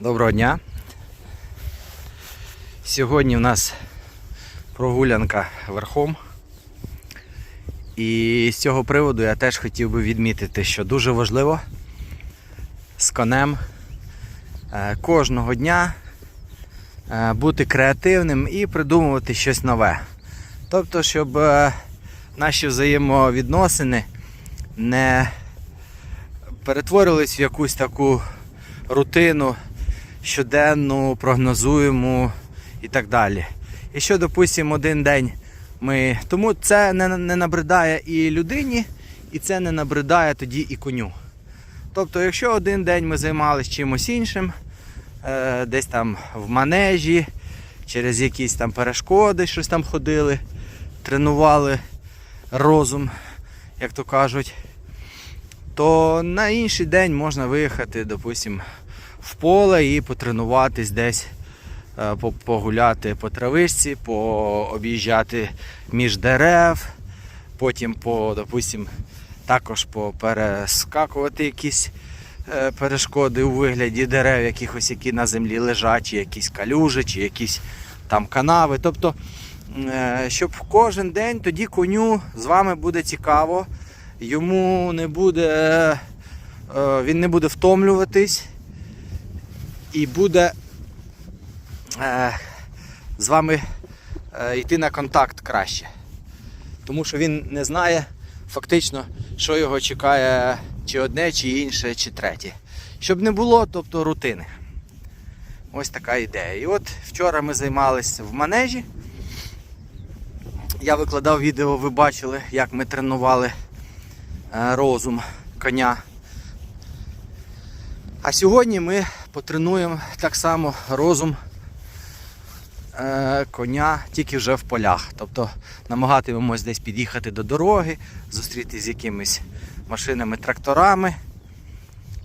Доброго дня. Сьогодні в нас прогулянка верхом. І з цього приводу я теж хотів би відмітити, що дуже важливо з конем е, кожного дня е, бути креативним і придумувати щось нове. Тобто, щоб е, наші взаємовідносини не перетворились в якусь таку рутину щоденну, прогнозуємо і так далі. І що, допустимо, один день ми. Тому це не, не набридає і людині, і це не набридає тоді і коню. Тобто, якщо один день ми займалися чимось іншим, е, десь там в манежі, через якісь там перешкоди, щось там ходили, тренували розум, як то кажуть, то на інший день можна виїхати, допустимо, в поле і потренуватись десь, е, погуляти по травичці, пооб'їжджати між дерев, потім по, допустим, також поперескакувати якісь е, перешкоди у вигляді дерев, якихось, які на землі лежать, чи якісь калюжі, чи якісь там канави. Тобто, е, щоб кожен день тоді коню з вами буде цікаво, йому не буде, він не буде втомлюватись і буде е, з вами е, йти на контакт краще. Тому що він не знає фактично, що його чекає чи одне, чи інше, чи третє. Щоб не було, тобто рутини. Ось така ідея. І от вчора ми займалися в манежі. Я викладав відео, ви бачили, як ми тренували е, розум коня. А сьогодні ми потренуємо так само розум е, коня тільки вже в полях. Тобто намагатимемось десь під'їхати до дороги, зустрітися з якимись машинами, тракторами,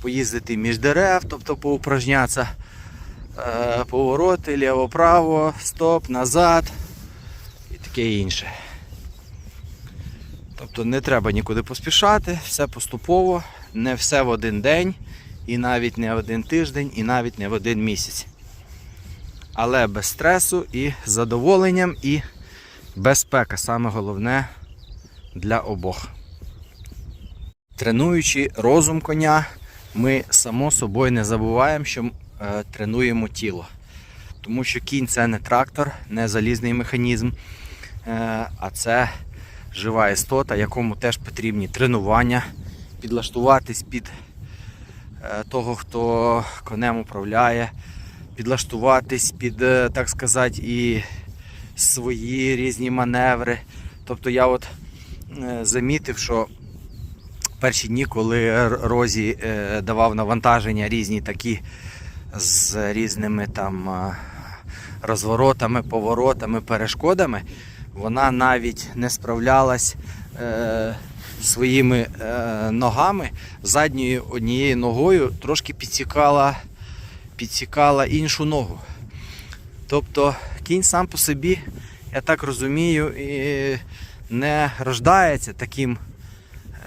поїздити між дерев, тобто поупражнятися, е, повороти, ліво-право, стоп, назад і таке інше. Тобто не треба нікуди поспішати, все поступово, не все в один день, і навіть не один тиждень, і навіть не в один місяць. Але без стресу і задоволенням, і безпека саме головне для обох. Тренуючи розум коня, ми само собою не забуваємо, що е, тренуємо тіло. Тому що кінь це не трактор, не залізний механізм, е, а це жива істота, якому теж потрібні тренування, підлаштуватись під того, хто конем управляє, підлаштуватись під, е, так сказати, і свої різні маневри. Тобто я от е, замітив, що перші дні, коли Розі е, давав навантаження різні такі з різними там е, розворотами, поворотами, перешкодами, вона навіть не справлялась е, своїми е, ногами, задньою однією ногою трошки підсікала, підсікала іншу ногу. Тобто кінь сам по собі, я так розумію, і не рождається таким,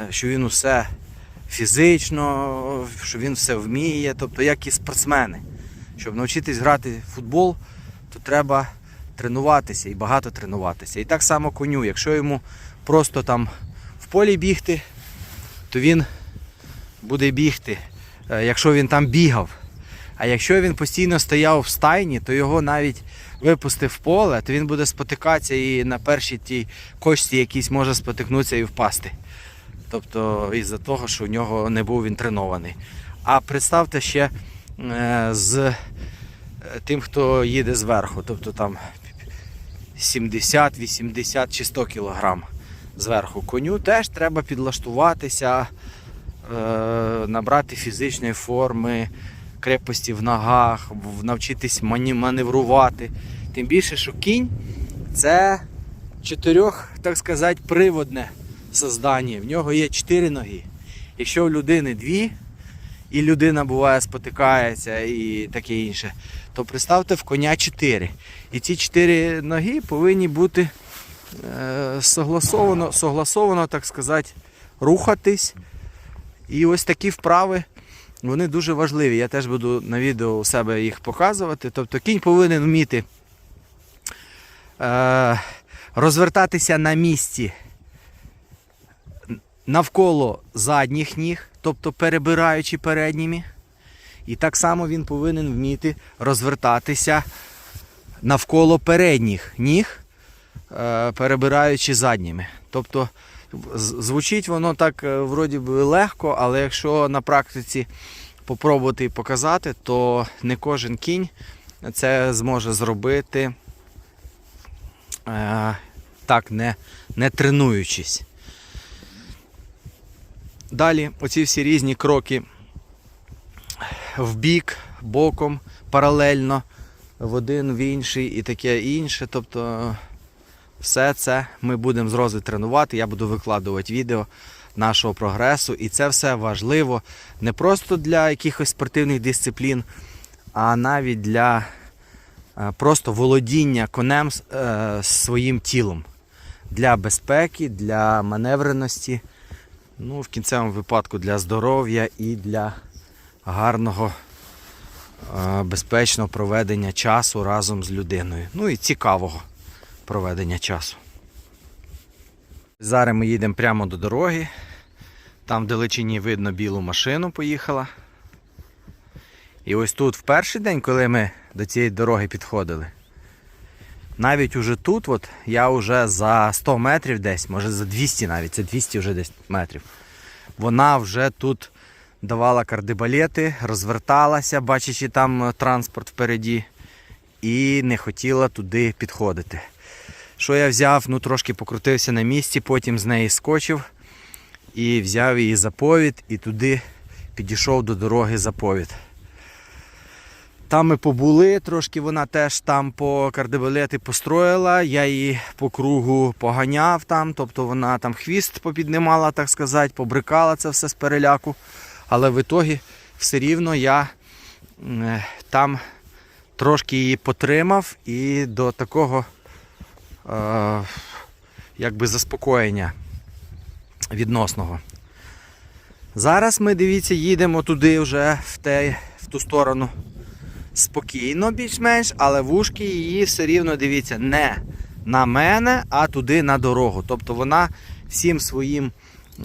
е, що він усе фізично, що він все вміє, тобто як і спортсмени. Щоб навчитись грати в футбол, то треба тренуватися і багато тренуватися. І так само коню, якщо йому просто там полі бігти, то він буде бігти, е, якщо він там бігав. А якщо він постійно стояв в стайні, то його навіть випустив в поле, то він буде спотикатися і на першій тій кочці якійсь може спотикнутися і впасти. Тобто із-за того, що у нього не був він тренований. А представте ще е, з е, тим, хто їде зверху, тобто там 70, 80 чи 100 кілограм зверху. Коню теж треба підлаштуватися, е, набрати фізичної форми, крепості в ногах, навчитись маневрувати. Тим більше, що кінь це чотирьох, так сказати, приводне создання. В нього є чотири ноги. Якщо у людини дві, і людина буває спотикається і таке інше, то представте в коня чотири. І ці чотири ноги повинні бути согласовано, согласовано, так сказати, рухатись. І ось такі вправи вони дуже важливі. Я теж буду на відео у себе їх показувати. Тобто кінь повинен вміти е, розвертатися на місці навколо задніх ніг, тобто перебираючи передніми. І так само він повинен вміти розвертатися навколо передніх ніг, е, перебираючи задніми. Тобто звучить воно так е, вроді би легко, але якщо на практиці попробувати і показати, то не кожен кінь це зможе зробити е, так, не, не тренуючись. Далі оці всі різні кроки в бік, боком, паралельно, в один, в інший і таке інше. Тобто все це ми будемо з тренувати. Я буду викладувати відео нашого прогресу. І це все важливо не просто для якихось спортивних дисциплін, а навіть для е, просто володіння конем е, своїм тілом. Для безпеки, для маневреності, ну, в кінцевому випадку для здоров'я і для гарного, е, безпечного проведення часу разом з людиною. Ну і цікавого проведення часу. Зараз ми їдемо прямо до дороги. Там в далечині видно білу машину поїхала. І ось тут в перший день, коли ми до цієї дороги підходили, навіть уже тут, от, я вже за 100 метрів десь, може за 200 навіть, це 200 вже десь метрів. Вона вже тут давала кардибалети, розверталася, бачачи там транспорт впереді, і не хотіла туди підходити. Що я взяв, ну трошки покрутився на місці, потім з неї скочив і взяв її заповід і туди підійшов до дороги заповід. Там ми побули, трошки вона теж там по кардебалети построїла, я її по кругу поганяв там, тобто вона там хвіст попіднімала, так сказати, побрикала це все з переляку. Але в ітогі все рівно я е, там трошки її потримав і до такого е, якби заспокоєння відносного. Зараз ми, дивіться, їдемо туди вже в, те, в ту сторону спокійно, більш-менш, але вушки її все рівно, дивіться, не на мене, а туди на дорогу. Тобто вона всім своїм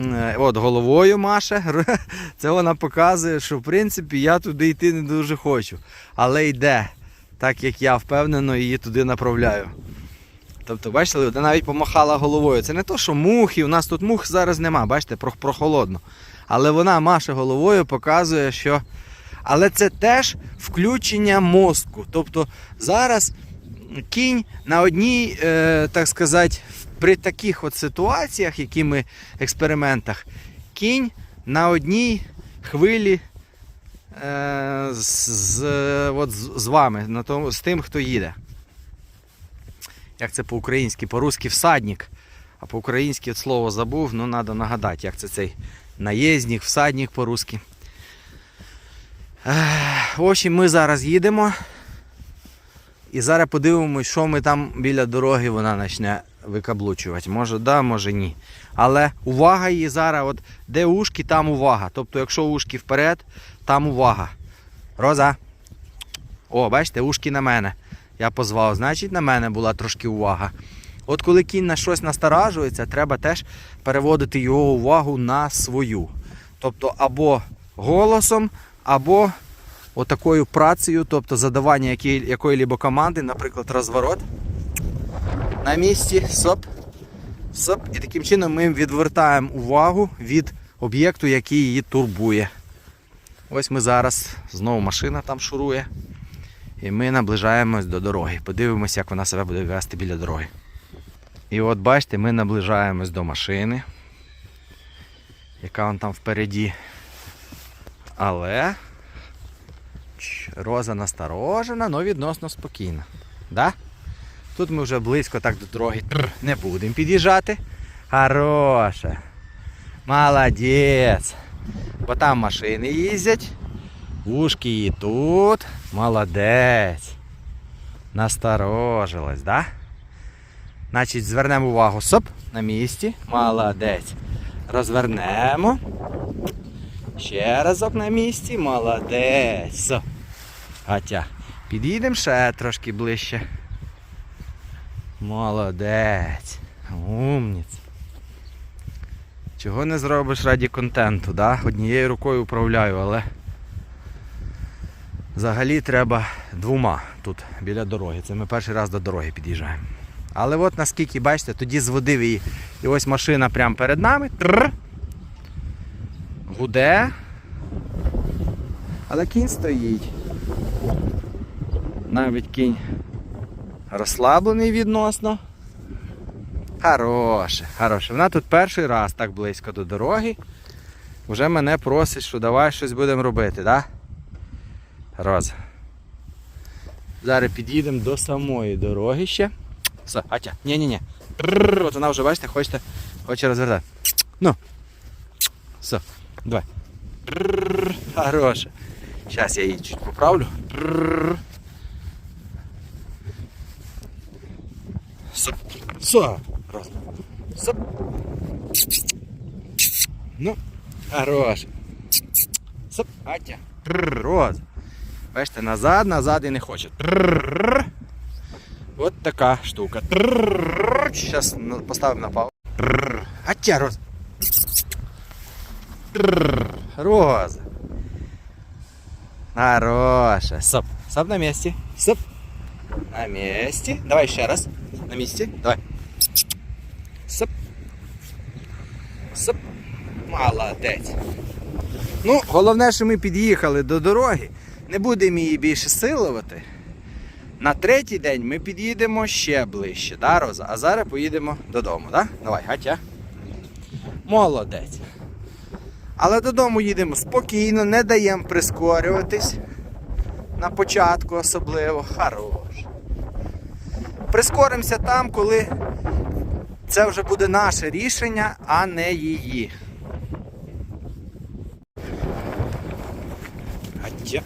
е, от, головою маше. Це вона показує, що в принципі я туди йти не дуже хочу. Але йде, так як я впевнено її туди направляю. Тобто, бачите, вона навіть помахала головою. Це не то, що мухи, у нас тут мух зараз нема, бачите, про- прохолодно. Але вона маше головою, показує, що. Але це теж включення мозку. Тобто зараз кінь на одній, е, так сказати, при таких от ситуаціях, які ми експериментах, кінь на одній хвилі е, з, з, от, з вами, на тому, з тим, хто їде. Як це по-українськи, по-русски всадник. А по-українськи слово забув, ну треба нагадати, як це цей наїзник, всадник по-русски. В общем, ми зараз їдемо. І зараз подивимось, що ми там біля дороги вона почне викаблучувати. Може да, може ні. Але увага її зараз, от де ушки, там увага. Тобто, якщо ушки вперед, там увага. Роза. О, бачите, ушки на мене. Я позвав, значить на мене була трошки увага. От коли кінь на щось насторажується, треба теж переводити його увагу на свою. Тобто або голосом, або отакою працею, тобто задавання якої- якої-либо команди, наприклад, розворот. На місці, соп, соп. І таким чином ми відвертаємо увагу від об'єкту, який її турбує. Ось ми зараз, знову машина там шурує. І ми наближаємось до дороги. Подивимося, як вона себе буде вести біля дороги. І от бачите, ми наближаємось до машини, яка вон там впереді. Але роза насторожена, але відносно спокійна. Да? Тут ми вже близько так до дороги не будемо під'їжджати. Хороша. Молодець. Бо там машини їздять. Ушки її тут. Молодець. Насторожилась, да? Значить, звернемо увагу. Соп, на місці. Молодець. Розвернемо. Ще разок на місці. Молодець. Все. Гатя. Під'їдемо ще трошки ближче. Молодець. Умніць. Чого не зробиш раді контенту, да? Однією рукою управляю, але взагалі треба двома тут біля дороги. Це ми перший раз до дороги під'їжджаємо. Але от наскільки, бачите, тоді зводив її. І ось машина прямо перед нами. Тррр. Гуде. Але кінь стоїть. Навіть кінь розслаблений відносно. Хороше, хороше. Вона тут перший раз так близько до дороги. Вже мене просить, що давай щось будемо робити, да? Роза. Зараз під'їдемо до самої дороги ще. Все, Атя, ні-ні-ні. От вона вже, бачите, хочете, хоче розвертати. Ну. Все, давай. Хороше. Зараз я її чуть поправлю. Все. Все. Раз. Все. Ну, хорош. Все. Атя. Роз. Бачите, назад, назад і не хоче. Трррр. От така штука. Зараз поставимо на паузу. Атя, Роз. Трррр. Роза. Хороша. Соп. Соп на месте. Соп. На месте. Давай еще раз. На месте. Давай. Соп. Соп. Молодець. Ну, головне, що ми під'їхали до дороги. Не будемо її більше силувати. На третій день ми під'їдемо ще ближче, да, Роза? а зараз поїдемо додому. да? Давай, Гатя. Молодець. Але додому їдемо спокійно, не даємо прискорюватись. На початку особливо. Хорош. Прискоримося там, коли це вже буде наше рішення, а не її. Гаття.